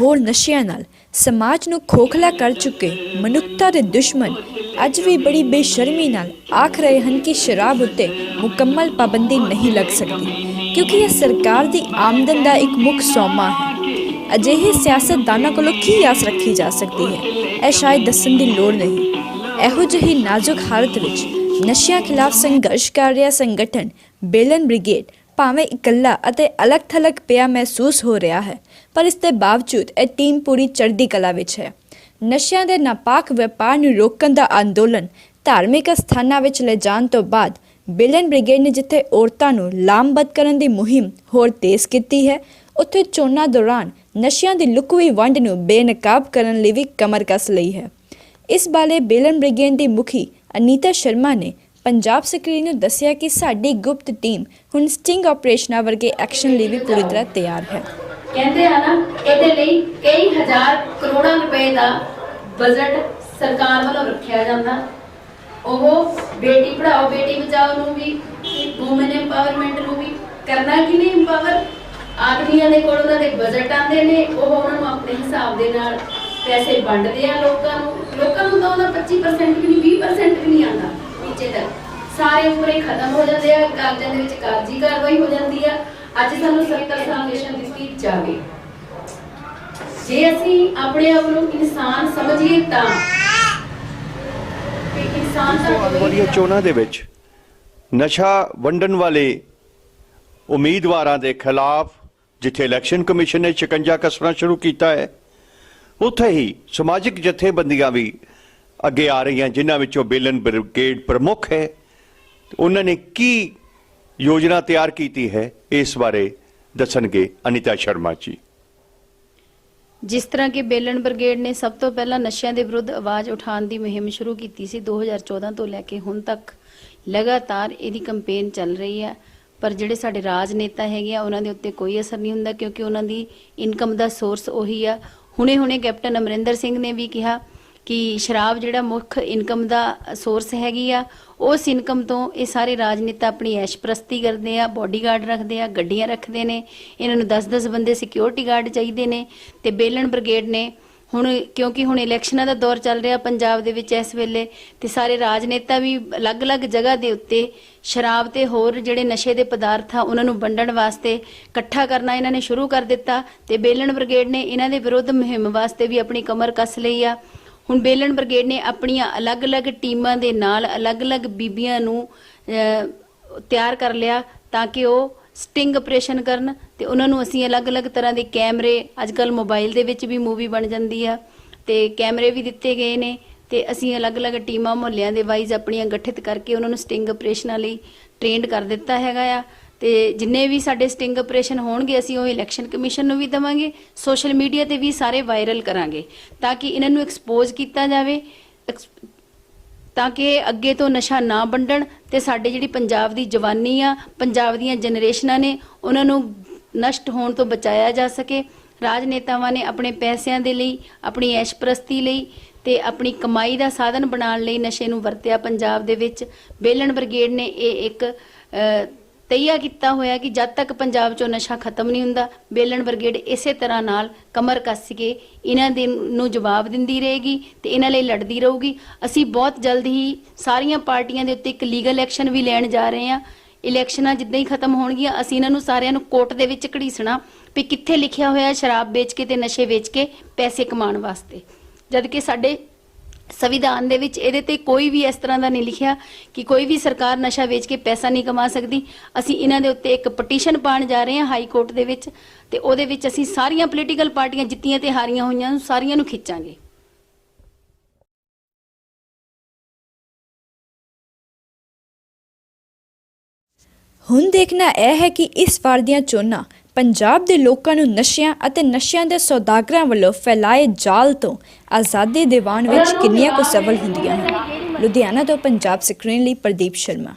ਹੋਰ ਨਸ਼ਿਆਂ ਨਾਲ ਸਮਾਜ ਨੂੰ ਖੋਖਲਾ ਕਰ ਚੁੱਕੇ ਮਨੁੱਖਤਾ ਦੇ ਦੁਸ਼ਮਣ ਅੱਜ ਵੀ ਬੜੀ ਬੇਸ਼ਰਮੀ ਨਾਲ ਆਖ ਰਹੇ ਹਨ ਕਿ ਸ਼ਰਾਬ ਉੱਤੇ ਮੁਕੰਮਲ ਪਾਬੰਦੀ ਨਹੀਂ ਲੱਗ ਸਕਦੀ, ਕਿਉਂਕਿ ਇਹ ਸਰਕਾਰ ਦੀ ਆਮਦਨ ਦਾ ਇੱਕ ਮੁੱਖ ਸੋਮਾ ਹੈ। ਅਜਿਹੇ ਸਿਆਸਤਦਾਨਾਂ ਕੋਲੋਂ ਕੀ ਆਸ ਰੱਖੀ ਜਾ ਸਕਦੀ ਹੈ? ਇਹ ਸ਼ਾਇਦ ਦੱਸਣ ਦੀ ਲੋੜ ਨਹੀਂ। ਇਹੋ ਜਿਹੀ ਨਾਜ਼ੁਕ ਹਾਲਤ ਵਿੱਚ ਨਸ਼ਿਆਂ ਖਿਲਾਫ ਸੰਘਰਸ਼ ਕਰ ਰਿਹਾ ਸੰਗਠਨ ਬੇਲਨ ਬ੍ਰਿਗੇਡ ਭਾਵੇਂ ਇਕੱਲਾ ਅਤੇ ਅਲੱਗ-ਥਲੱਗ ਪਿਆ ਮਹਿਸੂਸ ਹੋ ਰਿਹਾ ਹੈ, ਪਰ ਇਸ ਦੇ ਬਾਵਜੂਦ ਇਹ ਟੀਮ ਪੂਰੀ ਚੜ੍ਹਦੀ ਕਲਾ ਵਿੱਚ ਹੈ। ਨਸ਼ਿਆਂ ਦੇ ਨਾਪਾਕ ਵਪਾਰ ਨੂੰ ਰੋਕਣ ਦਾ ਅੰਦੋਲਨ ਧਾਰਮਿਕ ਸਥਾਨਾਂ ਵਿੱਚ ਲੈ ਜਾਣ ਤੋਂ ਬਾਅਦ ਬੇਲਨ ਬ੍ਰਿਗੇਡ ਨੇ ਜਿੱਥੇ ਔਰਤਾਂ ਨੂੰ ਲਾਮਬੱਧ ਕਰਨ ਦੀ ਮੁਹਿੰਮ ਹੋਰ ਤੇਜ਼ ਕੀਤੀ ਹੈ, ਉੱਥੇ ਚੋਣਾਂ ਦੌਰਾਨ ਨਸ਼ਿਆਂ ਦੀ ਲੁਕਵੀਂ ਵੰਡ ਨੂੰ ਬੇਨਕਾਬ ਕਰਨ ਲਈ ਵੀ ਕਮਰ ਕੱਸ ਲਈ ਹੈ। ਇਸ ਬਾਰੇ ਬੇਲਨ ਬ੍ਰਿਗੇਡ ਦੀ ਮੁਖੀ ਅਨੀਤਾ ਸ਼ਰਮਾ ਨੇ ਪੰਜਾਬ ਸਕਰੀਨ ਨੂੰ ਦੱਸਿਆ ਕਿ ਸਾਡੀ ਗੁਪਤ ਟੀਮ ਹੁਣ ਸਟਿੰਗ ਆਪਰੇਸ਼ਨਾਂ ਵਰਗੇ ਐਕਸ਼ਨ ਲਈ ਵੀ ਪੂਰੀ ਤਰ੍ਹਾਂ ਤਿਆਰ ਹੈ। ਕਹਿੰਦੇ ਆ ਨਾ, ਇਹਦੇ ਲਈ ਕਈ ਹਜ਼ਾਰ ਕਰੋੜਾਂ ਰੁਪਏ ਦਾ ਬਜਟ ਸਰਕਾਰ ਵੱਲੋਂ ਰੱਖਿਆ ਜਾਂਦਾ। ਉਹ ਬੇਟੀ ਪੜਾਓ ਬੇਟੀ ਬਚਾਓ ਨੂੰ ਵੀ ਔਮਨ ਐਮਪਾਵਰਮੈਂਟ ਨੂੰ ਵੀ ਕਰਨਾ ਕਿ ਨਹੀਂ ਐਮਪਾਵਰ ਆਦਮੀਆਂ ਦੇ ਕੋਲ ਉਹਨਾਂ ਦੇ ਬਜਟ ਆਉਂਦੇ ਨੇ, ਉਹ ਉਹਨਾਂ ਨੂੰ ਆਪਣੇ ਹਿਸਾਬ ਦੇ ਨਾਲ ਪੈਸੇ ਵੰਡਦੇ ਆ ਲੋਕਾਂ ਨੂੰ। ਲੋਕਾਂ ਨੂੰ ਤਾਂ ਉਹਦਾ 25% ਵੀ ਨਹੀਂ 20% ਵੀ ਨਹੀਂ ਆਉਂਦਾ। ਸਾਰੇ ਉੱਪਰੇ ਖਤਮ ਹੋ ਜਾਂਦੇ ਆ ਕਾਗਜ਼ਾਂ ਦੇ ਵਿੱਚ ਕਾਗਜ਼ੀ ਕਾਰਵਾਈ ਹੋ ਜਾਂਦੀ ਆ। ਅੱਜ ਸਾਨੂੰ ਸਰਕਾਰ ਫਾਊਂਡੇਸ਼ਨ ਦਿੱਤੀ ਜਾਵੇ। ਜੇ ਅਸੀਂ ਆਪਣੇ ਆਪ ਨੂੰ ਇਨਸਾਨ ਸਮਝੀਏ ਤਾਂ ਇਨਸਾਨ ਤਾਂ ਆਉਣ ਚੋਣਾਂ ਦੇ ਵਿੱਚ ਨਸ਼ਾ ਵੰਡਣ ਵਾਲੇ ਉਮੀਦਵਾਰਾਂ ਦੇ ਖਿਲਾਫ ਜਿੱਥੇ ਇਲੈਕਸ਼ਨ ਕਮਿਸ਼ਨ ਨੇ ਸ਼ਿਕੰਜਾ ਕਸਣਾ ਸ਼ੁਰੂ ਕੀਤਾ ਹੈ, ਉੱਥੇ ਹੀ ਸਮਾਜਿਕ ਜਥੇਬੰਦੀਆਂ ਵੀ ਅੱਗੇ ਆ ਰਹੀਆਂ, ਜਿਨ੍ਹਾਂ ਵਿੱਚੋਂ ਬੇਲਨ ਬ੍ਰਿਗੇਡ ਪ੍ਰਮੁੱਖ ਹੈ। ਉਹਨਾਂ ਨੇ ਕੀ ਯੋਜਨਾ ਤਿਆਰ ਕੀਤੀ ਹੈ? ਇਸ ਬਾਰੇ ਦੱਸਣਗੇ ਅਨੀਤਾ ਸ਼ਰਮਾ ਜੀ। ਜਿਸ ਤਰ੍ਹਾਂ ਕਿ ਬੇਲਣ ਬ੍ਰਿਗੇਡ ਨੇ ਸਭ ਤੋਂ ਪਹਿਲਾਂ ਨਸ਼ਿਆਂ ਦੇ ਵਿਰੁੱਧ ਆਵਾਜ਼ ਉਠਾਉਣ ਦੀ ਮੁਹਿੰਮ ਸ਼ੁਰੂ ਕੀਤੀ ਸੀ 2014 ਤੋਂ ਲੈ ਕੇ ਹੁਣ ਤੱਕ ਲਗਾਤਾਰ ਇਹਦੀ ਕੈਂਪੇਨ ਚੱਲ ਰਹੀ ਹੈ। ਪਰ ਜਿਹੜੇ ਸਾਡੇ ਰਾਜਨੇਤਾ ਹੈਗੇ ਆ, ਉਹਨਾਂ ਦੇ ਉੱਤੇ ਕੋਈ ਅਸਰ ਨਹੀਂ ਹੁੰਦਾ ਕਿਉਂਕਿ ਉਹਨਾਂ ਦੀ ਇਨਕਮ ਦਾ ਸੋਰਸ ਉਹੀ ਆ। ਹੁਣੇ-ਹੁਣੇ ਕੈਪਟਨ ਅਮਰਿੰਦਰ ਸਿੰਘ ਨੇ ਵੀ ਕਿਹਾ ਕਿ ਸ਼ਰਾਬ ਜਿਹੜਾ ਮੁੱਖ ਇਨਕਮ ਦਾ ਸੋਰਸ ਹੈਗੀ ਆ, ਉਸ ਇਨਕਮ ਤੋਂ ਇਹ ਸਾਰੇ ਰਾਜਨੇਤਾ ਆਪਣੀ ਐਸ਼ਪ੍ਰਸਤੀ ਕਰਦੇ ਆ, ਬਾਡੀਗਾਰਡ ਰੱਖਦੇ ਆ, ਗੱਡੀਆਂ ਰੱਖਦੇ ਨੇ, ਇਹਨਾਂ ਨੂੰ 10-10 ਬੰਦੇ ਸਿਕਿਉਰਿਟੀ ਗਾਰਡ ਚਾਹੀਦੇ ਨੇ ਤੇ ਬੇਲਣ ਬ੍ਰਿਗੇਡ ਨੇ। ਹੁਣ ਕਿਉਂਕਿ ਹੁਣ ਇਲੈਕਸ਼ਨਾਂ ਦਾ ਦੌਰ ਚੱਲ ਰਿਹਾ ਪੰਜਾਬ ਦੇ ਵਿੱਚ ਇਸ ਵੇਲੇ ਤੇ ਸਾਰੇ ਰਾਜਨੇਤਾ ਵੀ ਅਲੱਗ-ਅਲੱਗ ਜਗ੍ਹਾ ਦੇ ਉੱਤੇ ਸ਼ਰਾਬ ਤੇ ਹੋਰ ਜਿਹੜੇ ਨਸ਼ੇ ਦੇ ਪਦਾਰਥ ਆ, ਉਹਨਾਂ ਨੂੰ ਵੰਡਣ ਵਾਸਤੇ ਇਕੱਠਾ ਕਰਨਾ ਇਹਨਾਂ ਨੇ ਸ਼ੁਰੂ ਕਰ ਦਿੱਤਾ ਤੇ ਬੇਲਣ ਬ੍ਰਿਗੇਡ ਨੇ ਇਹਨਾਂ ਦੇ ਵਿਰੁੱਧ ਮੁਹਿੰਮ ਵਾਸਤੇ ਵੀ ਆਪਣੀ ਕਮਰ ਕੱਸ ਲਈ ਆ। ਹੁਣ ਬੇਲਣ ਬ੍ਰਿਗੇਡ ਨੇ ਆਪਣੀਆਂ ਅਲੱਗ-ਅਲੱਗ ਟੀਮਾਂ ਦੇ ਨਾਲ ਅਲੱਗ-ਅਲੱਗ ਬੀਬੀਆਂ ਨੂੰ ਤਿਆਰ ਕਰ ਲਿਆ ਤਾਂ ਕਿ ਉਹ ਸਟਿੰਗ ਆਪਰੇਸ਼ਨ ਕਰਨ ਤੇ ਉਹਨਾਂ ਨੂੰ ਅਸੀਂ ਅਲੱਗ-ਅਲੱਗ ਤਰ੍ਹਾਂ ਦੇ ਕੈਮਰੇ ਅੱਜਕੱਲ ਮੋਬਾਈਲ ਦੇ ਵਿੱਚ ਵੀ ਮੂਵੀ ਬਣ ਜਾਂਦੀ ਆ, ਤੇ ਕੈਮਰੇ ਵੀ ਦਿੱਤੇ ਗਏ ਨੇ ਤੇ ਅਸੀਂ ਅਲੱਗ-ਅਲੱਗ ਟੀਮਾਂ ਮੁਹੱਲਿਆਂ ਦੇ ਵਾਈਜ਼ ਆਪਣੀਆਂ ਗਠਿਤ ਕਰਕੇ ਉਹਨਾਂ ਨੂੰ ਸਟਿੰਗ ਆਪਰੇਸ਼ਨਾਂ ਲਈ ਟ੍ਰੇਨਡ ਕਰ ਦਿੱਤਾ ਹੈਗਾ ਆ। ਤੇ ਜਿੰਨੇ ਵੀ ਸਾਡੇ ਸਟਿੰਗ ਆਪਰੇਸ਼ਨ ਹੋਣਗੇ, ਅਸੀਂ ਉਹ ਇਲੈਕਸ਼ਨ ਕਮਿਸ਼ਨ ਨੂੰ ਵੀ ਦਵਾਂਗੇ ਸੋਸ਼ਲ ਮੀਡੀਆ ਤੇ ਵੀ ਸਾਰੇ ਵਾਇਰਲ ਕਰਾਂਗੇ, ਤਾਂ ਕਿ ਇਹਨਾਂ ਨੂੰ ਐਕਸਪੋਜ਼ ਕੀਤਾ ਜਾਵੇ ਐਕਸ- ਤਾਂ ਕਿ ਅੱਗੇ ਤੋਂ ਨਸ਼ਾ ਨਾ ਵੰਡਣ ਤੇ ਸਾਡੇ ਜਿਹੜੀ ਪੰਜਾਬ ਦੀ ਜਵਾਨੀ ਆ, ਪੰਜਾਬ ਦੀਆਂ ਜਨਰੇਸ਼ਨਾਂ ਨੇ, ਉਹਨਾਂ ਨੂੰ ਨਸ਼ਟ ਹੋਣ ਤੋਂ ਬਚਾਇਆ ਜਾ ਸਕੇ। ਰਾਜਨੇਤਾਵਾਂ ਨੇ ਆਪਣੇ ਪੈਸਿਆਂ ਦੇ ਲਈ, ਆਪਣੀ ਐਸ਼ਪ੍ਰਸਤੀ ਲਈ ਤੇ ਆਪਣੀ ਕਮਾਈ ਦਾ ਸਾਧਨ ਬਣਾਉਣ ਲਈ ਨਸ਼ੇ ਨੂੰ ਵਰਤਿਆ ਪੰਜਾਬ ਦੇ ਵਿੱਚ। ਬੇਲਣ ਬ੍ਰਿਗੇਡ ਨੇ ਇਹ ਇੱਕ ਤਈਆ ਕੀਤਾ ਹੋਇਆ ਕਿ ਜਦ ਤੱਕ ਪੰਜਾਬ 'ਚੋਂ ਨਸ਼ਾ ਖਤਮ ਨਹੀਂ ਹੁੰਦਾ, ਬੇਲਣ ਬ੍ਰਿਗੇਡ ਇਸੇ ਤਰ੍ਹਾਂ ਨਾਲ ਕਮਰ ਕੱਸ ਕੇ ਇਹਨਾਂ ਦੇ ਨੂੰ ਜਵਾਬ ਦਿੰਦੀ ਰਹੇਗੀ ਤੇ ਇਹਨਾਂ ਲਈ ਲੜਦੀ ਰਹੂਗੀ। ਅਸੀਂ ਬਹੁਤ ਜਲਦ ਹੀ ਸਾਰੀਆਂ ਪਾਰਟੀਆਂ ਦੇ ਉੱਤੇ ਇੱਕ ਲੀਗਲ ਐਕਸ਼ਨ ਵੀ ਲੈਣ ਜਾ ਰਹੇ ਹਾਂ। ਇਲੈਕਸ਼ਨਾਂ ਜਿੱਦਾਂ ਹੀ ਖਤਮ ਹੋਣਗੀਆਂ, ਅਸੀਂ ਇਹਨਾਂ ਨੂੰ ਸਾਰਿਆਂ ਨੂੰ ਕੋਰਟ ਦੇ ਵਿੱਚ ਘੜੀਸਣਾ ਵੀ ਕਿੱਥੇ ਲਿਖਿਆ ਹੋਇਆ ਸ਼ਰਾਬ ਵੇਚ ਕੇ ਤੇ ਨਸ਼ੇ ਵੇਚ ਕੇ ਪੈਸੇ ਕਮਾਉਣ ਵਾਸਤੇ। ਜਦ ਕਿ ਸਾਡੇ ਸੰਵਿਧਾਨ ਦੇ ਵਿੱਚ ਇਹਦੇ ਤੇ ਕੋਈ ਵੀ ਇਸ ਤਰ੍ਹਾਂ ਦਾ ਨਹੀਂ ਲਿਖਿਆ ਕਿ ਕੋਈ ਵੀ ਸਰਕਾਰ ਨਸ਼ਾ ਵੇਚ ਕੇ ਪੈਸਾ ਨਹੀਂ ਕਮਾ ਸਕਦੀ। ਅਸੀਂ ਇਹਨਾਂ ਦੇ ਉੱਤੇ ਇੱਕ ਪਟੀਸ਼ਨ ਪਾਣ ਜਾ ਰਹੇ ਹਾਂ ਹਾਈ ਕੋਰਟ ਦੇ ਵਿੱਚ ਤੇ ਉਹਦੇ ਵਿੱਚ ਅਸੀਂ ਸਾਰੀਆਂ ਪੋਲੀਟੀਕਲ ਪਾਰਟੀਆਂ ਜਿੱਤੀਆਂ ਤੇ ਹਾਰੀਆਂ ਹੋਈਆਂ ਨੂੰ ਸਾਰੀਆਂ ਨੂੰ ਖਿੱਚਾਂਗੇ। ਹੁਣ ਦੇਖਣਾ ਇਹ ਹੈ ਕਿ ਇਸ ਵਾਰ ਦੀਆਂ ਚੋਣਾਂ ਪੰਜਾਬ ਦੇ ਲੋਕਾਂ ਨੂੰ ਨਸ਼ਿਆਂ ਅਤੇ ਨਸ਼ਿਆਂ ਦੇ ਸੌਦਾਗਰਾਂ ਵੱਲੋਂ ਫੈਲਾਏ ਜਾਲ ਤੋਂ ਆਜ਼ਾਦੀ ਦਿਵਾਉਣ ਵਿੱਚ ਕਿੰਨੀਆਂ ਕੁ ਸਫਲ ਹੁੰਦੀਆਂ ਹਨ? ਲੁਧਿਆਣਾ ਤੋਂ ਪੰਜਾਬ ਸਕਰੀਨ ਲਈ ਪ੍ਰਦੀਪ ਸ਼ਰਮਾ।